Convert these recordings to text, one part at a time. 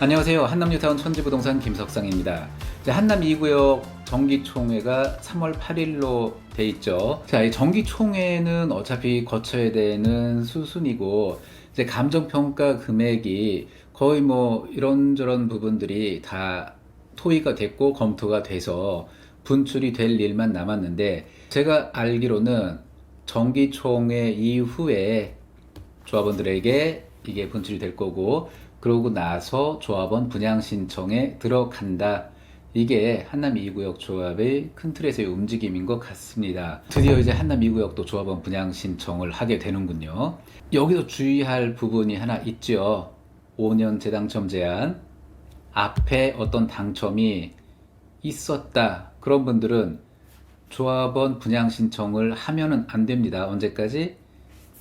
안녕하세요. 한남뉴타운 천지부동산 김석상입니다. 한남 2구역 정기총회가 3월 8일로 돼 있죠. 자, 이 정기총회는 어차피 거쳐야 되는 수순이고, 이제 감정평가 금액이 거의 뭐 이런저런 부분들이 다 토의가 됐고 검토가 돼서 분출이 될 일만 남았는데, 제가 알기로는 정기총회 이후에 조합원들에게 이게 분출이 될 거고 그러고 나서 조합원 분양 신청에 들어간다. 이게 한남 2구역 조합의 큰 틀에서의 움직임인 것 같습니다. 드디어 이제 한남 2구역도 조합원 분양 신청을 하게 되는군요. 여기서 주의할 부분이 하나 있죠. 5년 재당첨 제한. 앞에 어떤 당첨이 있었다. 그런 분들은 조합원 분양 신청을 하면은 안 됩니다. 언제까지?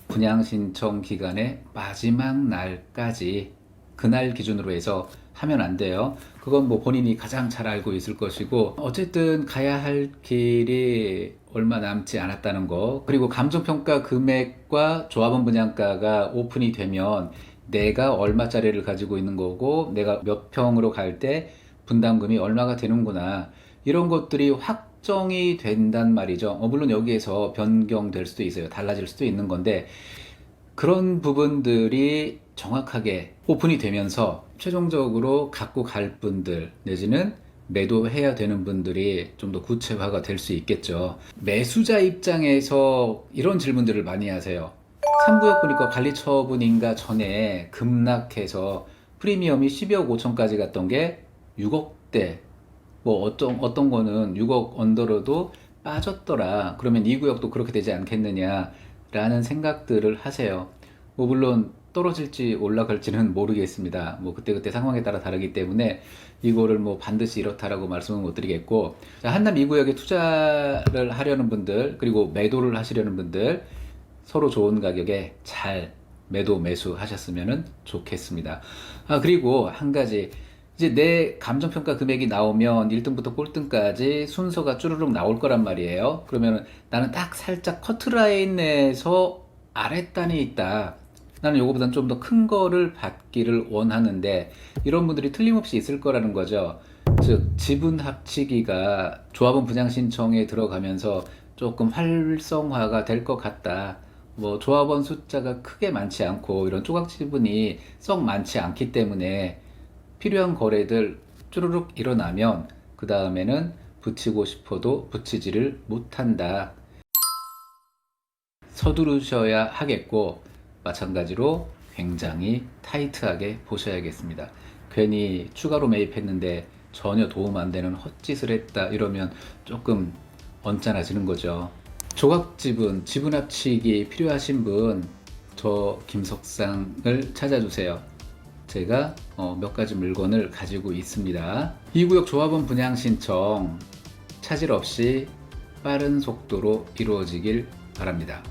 분양 신청 기간의 마지막 날까지 그날 기준으로 해서 하면 안 돼요. 그건 뭐 본인이 가장 잘 알고 있을 것이고 어쨌든 가야 할 길이 얼마 남지 않았다는 거 그리고 감정평가 금액과 조합원 분양가가 오픈이 되면 내가 얼마짜리를 가지고 있는 거고 내가 몇 평으로 갈 때 분담금이 얼마가 되는구나 이런 것들이 확 정이 된단 말이죠. 어, 물론 여기에서 변경될 수도 있어요. 달라질 수도 있는 건데 그런 부분들이 정확하게 오픈이 되면서 최종적으로 갖고 갈 분들 내지는 매도해야 되는 분들이 좀 더 구체화가 될 수 있겠죠. 매수자 입장에서 이런 질문들을 많이 하세요. 3구역 보니까 관리 처분인가 전에 급락해서 프리미엄이 12억 5천까지 갔던 게 6억대 뭐 어떤 어떤 거는 6억 언더로도 빠졌더라. 그러면 이 구역도 그렇게 되지 않겠느냐라는 생각들을 하세요. 뭐 물론 떨어질지 올라갈지는 모르겠습니다. 뭐 그때그때 상황에 따라 다르기 때문에 이거를 뭐 반드시 이렇다라고 말씀은 못 드리겠고 자, 한남 2구역에 투자를 하려는 분들 그리고 매도를 하시려는 분들 서로 좋은 가격에 잘 매도 매수 하셨으면 좋겠습니다. 아 그리고 한 가지 이제 내 감정평가 금액이 나오면 1등부터 꼴등까지 순서가 쭈르륵 나올 거란 말이에요. 그러면 나는 딱 살짝 커트라인에서 아랫단이 있다. 나는 요거보다는 좀더 큰 거를 받기를 원하는데 이런 분들이 틀림없이 있을 거라는 거죠. 즉 지분 합치기가 조합원 분양 신청에 들어가면서 조금 활성화가 될 것 같다. 뭐 조합원 숫자가 크게 많지 않고 이런 조각 지분이 썩 많지 않기 때문에 필요한 거래들 쭈르륵 일어나면 그 다음에는 붙이고 싶어도 붙이지를 못한다. 서두르셔야 하겠고 마찬가지로 굉장히 타이트하게 보셔야겠습니다. 괜히 추가로 매입했는데 전혀 도움 안 되는 헛짓을 했다 이러면 조금 언짢아지는 거죠. 조각 지분, 지분 합치기 필요하신 분 저 김석상을 찾아주세요. 제가 어, 몇 가지 물건을 가지고 있습니다. 이 구역 조합원 분양 신청 차질 없이 빠른 속도로 이루어지길 바랍니다.